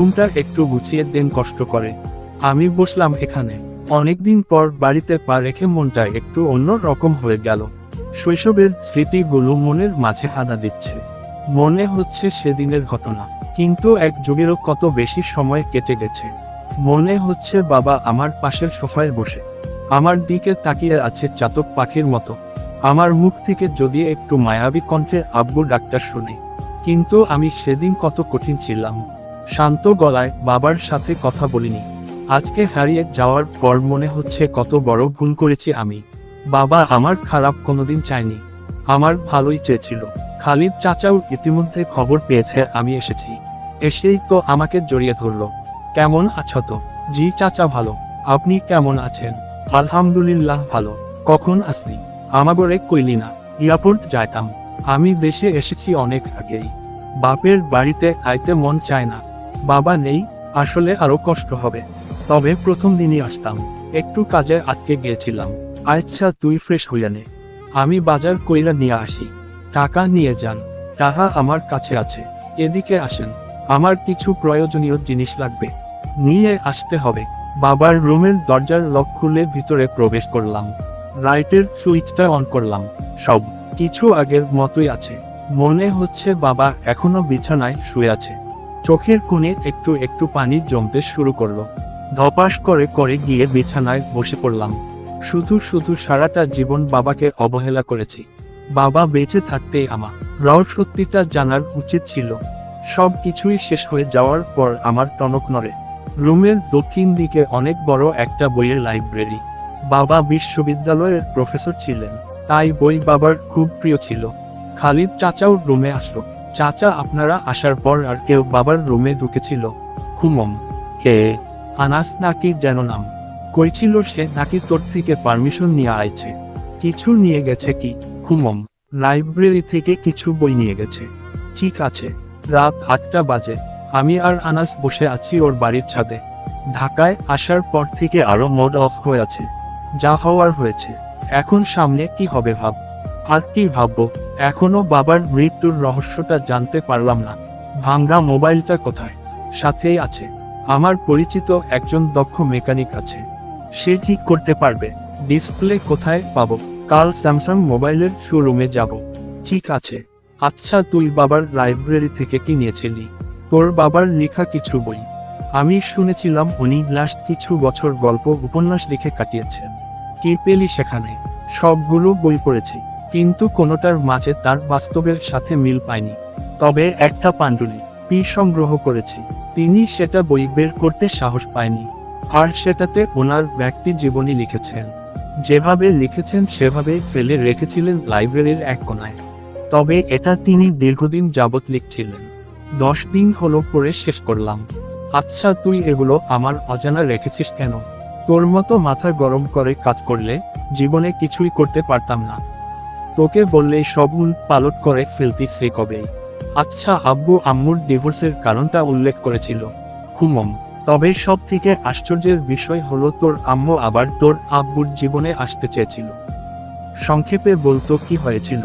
রুমটা একটু গুছিয়ে দেন, কষ্ট করে। আমি বসলাম এখানে। অনেকদিন পর বাড়িতে পা রেখে মনটা একটু অন্য রকম হয়ে গেল। শৈশবের স্মৃতিগুলো মনের মাঝে হানা দিচ্ছে। মনে হচ্ছে সেদিনের ঘটনা, কিন্তু এক যুগেরও কত বেশি সময় কেটে গেছে। মনে হচ্ছে বাবা আমার পাশের সোফায় বসে। আমার দিকে তাকিয়ে আছে চাতক পাখির মতো। আমার মুখ থেকে যদি একটু মায়াবী কণ্ঠের আব্বু ডাক্তার শুনি। কিন্তু আমি সেদিন কত কঠিন ছিলাম। শান্ত গলায় বাবার সাথে কথা বলিনি। আজকে হারিয়ে যাওয়ার পর মনে হচ্ছে কত বড় ভুল করেছি আমি। বাবা আমার খারাপ কোনোদিন চায়নি। আমার ভালোই চেয়েছিল। খালিদ চাচাও ইতিমধ্যে খবর পেয়েছে আমি এসেছি। এসেই তো আমাকে জড়িয়ে ধরলো। কেমন আছো তো? জি চাচা ভালো। আপনি কেমন আছেন? আলহামদুলিল্লাহ ভালো। কখন আসনি আমাগরে কইলি না। এয়ারপোর্ট যাইতাম। আমি দেশে এসেছি অনেক আগেই। বাপের বাড়িতে আইতে মন চায় না। বাবা নেই, আসলে আরও কষ্ট হবে। তবে প্রথম দিনই আসতাম। একটু কাজে আটকে গিয়েছিলাম। আচ্ছা তুই ফ্রেশ হইয়া নে। আমি বাজার কইরা নিয়ে আসি। টাকা নিয়ে যান। টাকা আমার কাছে আছে। এদিকে আসেন। আমার কিছু প্রয়োজনীয় জিনিস লাগবে। নিয়ে আসতে হবে। বাবার রুমের দরজার লক খুলে ভিতরে প্রবেশ করলাম। লাইটের সুইচটা অন করলাম। সব কিছু আগের মতোই আছে। মনে হচ্ছে বাবা এখনও বিছানায় শুয়ে আছে। চোখের কোণে একটু একটু পানি জমতে শুরু করল। ধপাস করে করে গিয়ে বিছানায় বসে পড়লাম। শুধু শুধু সারাটা জীবন বাবাকে অবহেলা করেছি। বাবা বেঁচে থাকতেই আমার রহস্য সত্যিটা জানার উচিত ছিল। সব কিছুই শেষ হয়ে যাওয়ার পর আমার টনক নড়ে। রুমের দক্ষিণ দিকে অনেক বড় একটা বইয়ের লাইব্রেরি। বাবা বিশ্ববিদ্যালয়ের প্রফেসর ছিলেন, তাই বই বাবার খুব প্রিয় ছিল। খালিদ চাচাও রুমে আসলো। চাচা আপনারা আসার পর আর কেউ বাবার রুমে ঢুকেছিল। খুমম। হে, আনাস নাকি যেন নাম। কইছিল সে নাকি তোর থেকে পারমিশন নিয়ে আইছে। কিছু নিয়ে গেছে কি? খুমম। লাইব্রেরি থেকে কিছু বই নিয়ে গেছে। ঠিক আছে, রাত আটটা বাজে। আমি আর আনাস বসে আছি ওর বাড়ির ছাদে। ঢাকায় আসার পর থেকে আরও মোড অফ হয়ে আছে। যা হওয়ার হয়েছে। এখন সামনে কি হবে ভাব? আর কি ভাববো? এখনও বাবার মৃত্যুর রহস্যটা জানতে পারলাম না। ভাঙ্গা মোবাইলটা কোথায়? সাথেই আছে। আমার পরিচিত একজন দক্ষ মেকানিক আছে। সে ঠিক করতে পারবে। ডিসপ্লে কোথায় পাবো? কাল স্যামসাং মোবাইলের শোরুমে যাব। ঠিক আছে। আচ্ছা তুই বাবার লাইব্রেরি থেকে কি নিয়েছিলি? তোর বাবার লেখা কিছু বই। আমি শুনেছিলাম উনি লাস্ট কিছু বছর গল্প উপন্যাস লিখে কাটিয়েছেন। কি পেলি সেখানে? সবগুলো বই পড়েছি। কিন্তু কোনোটার মাঝে তার বাস্তবের সাথে মিল পায়নি। তবে একটা পাণ্ডুলি পি সংগ্রহ করেছি। তিনি সেটা বই বের করতে সাহস পায়নি। আর সেটাতে ওনার ব্যক্তি জীবনী লিখেছেন। যেভাবে লিখেছেন সেভাবে ফেলে রেখেছিলেন লাইব্রেরির এক কোনায়। তবে এটা তিনি দীর্ঘদিন যাবৎ লিখছিলেন। দশ দিন হলো পরে শেষ করলাম। আচ্ছা তুই এগুলো আমার অজানা রেখেছিস কেন? তোর মতো মাথা গরম করে কাজ করলে জীবনে কিছুই করতে পারতাম না। তোকে বললে সব উল পালট করে ফেলতি সে কবে? আচ্ছা আব্বু, আম্মুর ডিভোর্সের কারণটা উল্লেখ করেছিল। খুমম। তবে সব থেকে আশ্চর্যের বিষয় হলো তোর আম্মু আবার তোর আব্বুর জীবনে আসতে চেয়েছিল। সংক্ষেপে বলতো কি হয়েছিল।